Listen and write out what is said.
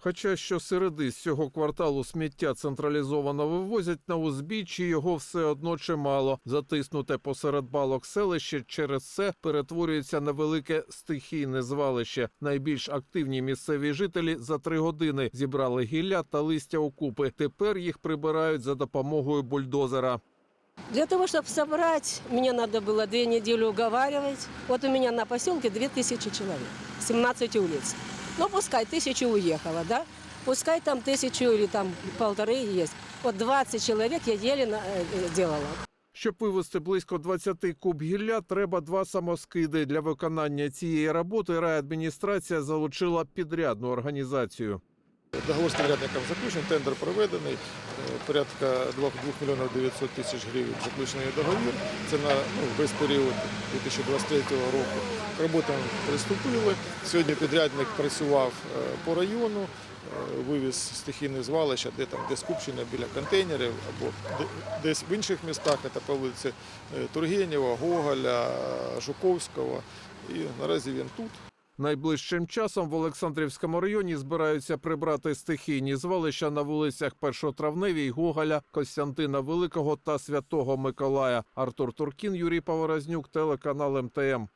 Хоча щосереди з цього кварталу сміття централізовано вивозять на узбіччі, його все одно чимало. Затиснуте посеред балок селище через це перетворюється на велике стихійне звалище. Найбільш активні місцеві жителі за три години зібрали гілля та листя окупи. Тепер їх прибирають за допомогою бульдозера. Для того, чтобы собрать, мне надо было две недели уговаривать. Вот у меня на поселке 2000 человек, 17 улиц. Ну, пускай тысяча уехала, да? Пускай там тысячу или там полторы есть. Вот 20 человек я еле на- э, делала. Щоб вивезти близько 20 куб гілля, треба два самоскиди. Для виконання цієї роботи райадміністрація залучила підрядну організацію. Договор з підрядником заключений, тендер проведений, е, порядка 2 мільйонів 900 тисяч гривень заключений договір. Це на ну, весь період 2023 року. К роботам приступили. Сьогодні підрядник працював е, по району, е, вивіз стихійне звалища, де там де скупчення біля контейнерів або десь в інших містах, це по вулиці Тургенєва, Гоголя, Жуковського. І наразі він тут. Найближчим часом в Олександрівському районі збираються прибрати стихійні звалища на вулицях Першотравневій, Гоголя, Костянтина Великого та Святого Миколая. Артур Туркін, Юрій Поворознюк, телеканал МТМ.